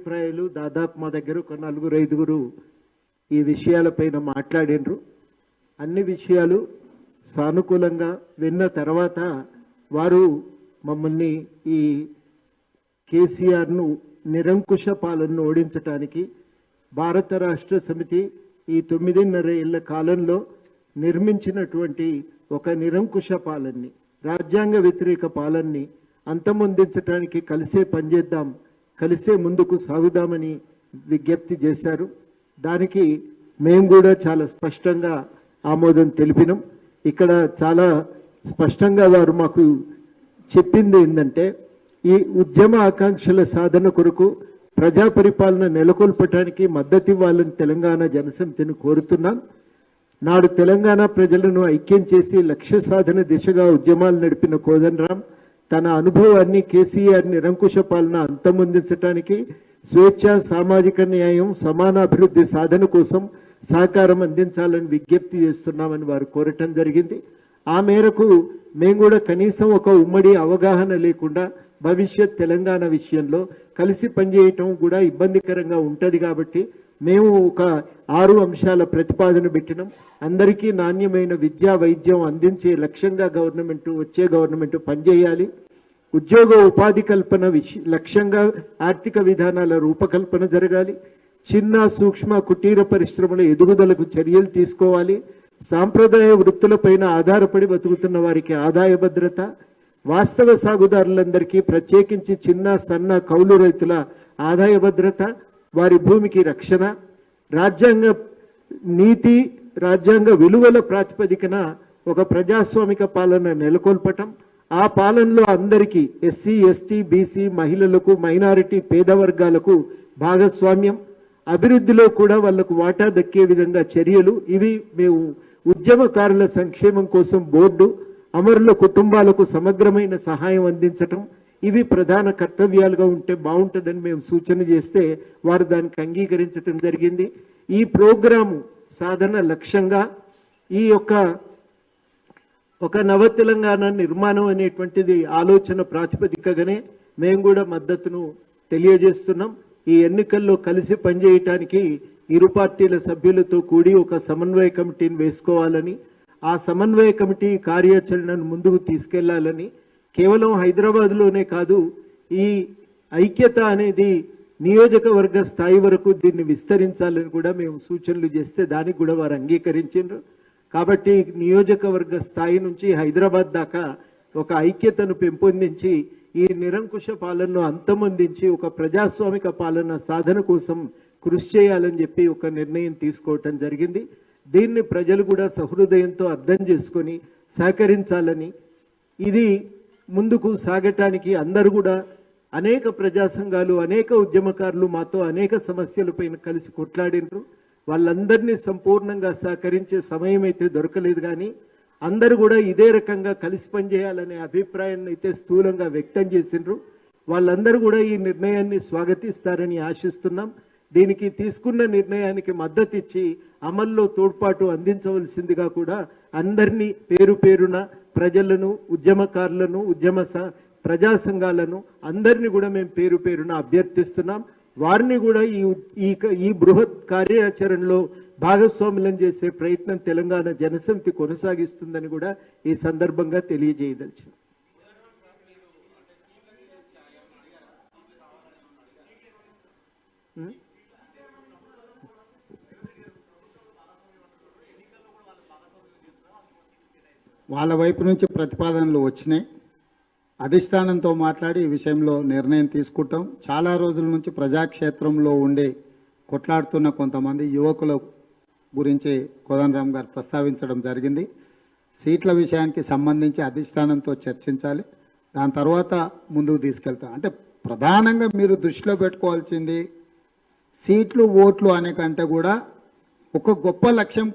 అభిప్రాయాలు దాదాపు మా దగ్గర ఒక నలుగురు ఐదుగురు ఈ విషయాలపైన మాట్లాడినరు. అన్ని విషయాలు సానుకూలంగా విన్న తర్వాత వారు మమ్మల్ని ఈ కేసీఆర్ను నిరంకుశ పాలనను ఓడించటానికి భారత రాష్ట్ర సమితి ఈ తొమ్మిదిన్నర ఏళ్ళ కాలంలో నిర్మించినటువంటి ఒక నిరంకుశ పాలనని రాజ్యాంగ వ్యతిరేక పాలనని అంతమొందించడానికి కలిసే పనిచేద్దాం కలిసే ముందుకు సాగుదామని విజ్ఞప్తి చేశారు. దానికి మేము కూడా చాలా స్పష్టంగా ఆమోదం తెలిపినాం. ఇక్కడ చాలా స్పష్టంగా వారు మాకు చెప్పింది ఏంటంటే ఈ ఉద్యమ ఆకాంక్షల సాధన కొరకు ప్రజా పరిపాలన నెలకొల్పటానికి మద్దతు ఇవ్వాలని తెలంగాణ జనసమితిని కోరుతున్నాం. నాడు తెలంగాణ ప్రజలను ఐక్యం చేసి లక్ష్య సాధన దిశగా ఉద్యమాలు నడిపిన కోదండరాం. తన అనుభవాన్ని కేసీఆర్ నిరంకుశ పాలన అంతమొందించడానికి స్వేచ్ఛ సామాజిక న్యాయం సమాన అభివృద్ధి సాధన కోసం సహకారం అందించాలని విజ్ఞప్తి చేస్తున్నామని వారు కోరటం జరిగింది. ఆ మేరకు మేము కూడా కనీసం ఒక ఉమ్మడి అవగాహన లేకుండా భవిష్యత్ తెలంగాణ విషయంలో కలిసి పనిచేయటం కూడా ఇబ్బందికరంగా ఉంటుంది కాబట్టి మేము ఒక ఆరు అంశాల ప్రతిపాదన పెట్టినాం. అందరికీ నాణ్యమైన విద్యా వైద్యం అందించే లక్ష్యంగా గవర్నమెంట్ వచ్చే గవర్నమెంట్ పనిచేయాలి. ఉద్యోగ ఉపాధి కల్పన విష లక్ష్యంగా ఆర్థిక విధానాల రూపకల్పన జరగాలి. చిన్న సూక్ష్మ కుటీర పరిశ్రమల ఎదుగుదలకు చర్యలు తీసుకోవాలి. సాంప్రదాయ వృత్తులపైన ఆధారపడి బతుకుతున్న వారికి ఆదాయ భద్రత వాస్తవ సాగుదారులందరికీ ప్రత్యేకించి చిన్న సన్న కౌలు రైతుల ఆదాయ భద్రత వారి భూమికి రక్షణ రాజ్యాంగ నీతి రాజ్యాంగ విలువల ప్రాతిపదికన ఒక ప్రజాస్వామిక పాలన నెలకొల్పటం ఆ పాలనలో అందరికీ ఎస్సీ ఎస్టీ బీసీ మహిళలకు మైనారిటీ పేద వర్గాలకు భాగస్వామ్యం అభివృద్ధిలో కూడా వాళ్ళకు వాటా దక్కే విధంగా చర్యలు. ఇవి మేము ఉద్యమకారుల సంక్షేమం కోసం బోర్డు అమరుల కుటుంబాలకు సమగ్రమైన సహాయం అందించటం ఇవి ప్రధాన కర్తవ్యాలుగా ఉంటే బాగుంటుందని మేము సూచన చేస్తే వారు దానికి అంగీకరించటం జరిగింది. ఈ ప్రోగ్రాము సాధన లక్ష్యంగా ఈ యొక్క ఒక నవ తెలంగాణ నిర్మాణం అనేటువంటిది ఆలోచన ప్రాతిపదికగానే మేము కూడా మద్దతును తెలియజేస్తున్నాం. ఈ ఎన్నికల్లో కలిసి పనిచేయటానికి ఇరు పార్టీల సభ్యులతో కూడి ఒక సమన్వయ కమిటీని వేసుకోవాలని ఆ సమన్వయ కమిటీ కార్యాచరణను ముందుకు తీసుకెళ్ళాలని కేవలం హైదరాబాద్లోనే కాదు ఈ ఐక్యత అనేది నియోజకవర్గ స్థాయి వరకు దీన్ని విస్తరించాలని కూడా మేము సూచనలు చేస్తే దానికి కూడా వారు అంగీకరించారు కాబట్టి నియోజకవర్గ స్థాయి నుంచి హైదరాబాద్ దాకా ఒక ఐక్యతను పెంపొందించి ఈ నిరంకుశ పాలనను అంతమొందించి ఒక ప్రజాస్వామిక పాలన సాధన కోసం కృషి చేయాలని చెప్పి ఒక నిర్ణయం తీసుకోవటం జరిగింది. దీన్ని ప్రజలు కూడా సహృదయంతో అర్థం చేసుకొని సహకరించాలని ఇది ముందుకు సాగటానికి అందరూ కూడా అనేక ప్రజా సంఘాలు అనేక ఉద్యమకారులు మాతో అనేక సమస్యలపైన కలిసి కొట్లాడినరు. వాళ్ళందరినీ సంపూర్ణంగా సహకరించే సమయం అయితే దొరకలేదు కానీ అందరూ కూడా ఇదే రకంగా కలిసి పనిచేయాలనే అభిప్రాయాన్ని అయితే స్థూలంగా వ్యక్తం చేసిండ్రు. వాళ్ళందరూ కూడా ఈ నిర్ణయాన్ని స్వాగతిస్తారని ఆశిస్తున్నాం. దీనికి తీసుకున్న నిర్ణయానికి మద్దతు ఇచ్చి అమల్లో తోడ్పాటు అందించవలసిందిగా కూడా అందరినీ పేరు పేరున ప్రజలను ఉద్యమకారులను ఉద్యమ ప్రజా సంఘాలను అందరినీ కూడా మేము పేరు పేరున అభ్యర్థిస్తున్నాం. వారిని కూడా ఈ ఈ ఈ బృహత్ కార్యాచరణలో భాగస్వాములను చేసే ప్రయత్నం తెలంగాణ జనసమితి కొనసాగిస్తుందని కూడా ఈ సందర్భంగా తెలియజేయదలిచింది వాళ్ళ వైపు నుంచి ప్రతిపాదనలు వచ్చినాయి. అధిష్టానంతో మాట్లాడి ఈ విషయంలో నిర్ణయం తీసుకుంటాం. చాలా రోజుల నుంచి ప్రజాక్షేత్రంలో ఉండే కొట్లాడుతున్న కొంతమంది యువకుల గురించి కోదండరామ్ గారు ప్రస్తావించడం జరిగింది. సీట్ల విషయానికి సంబంధించి అధిష్టానంతో చర్చించాలి. దాని తర్వాత ముందుకు తీసుకెళ్తాం. అంటే ప్రధానంగా మీరు దృష్టిలో పెట్టుకోవాల్సింది సీట్లు ఓట్లు అనే కంటే కూడా ఒక గొప్ప లక్ష్యం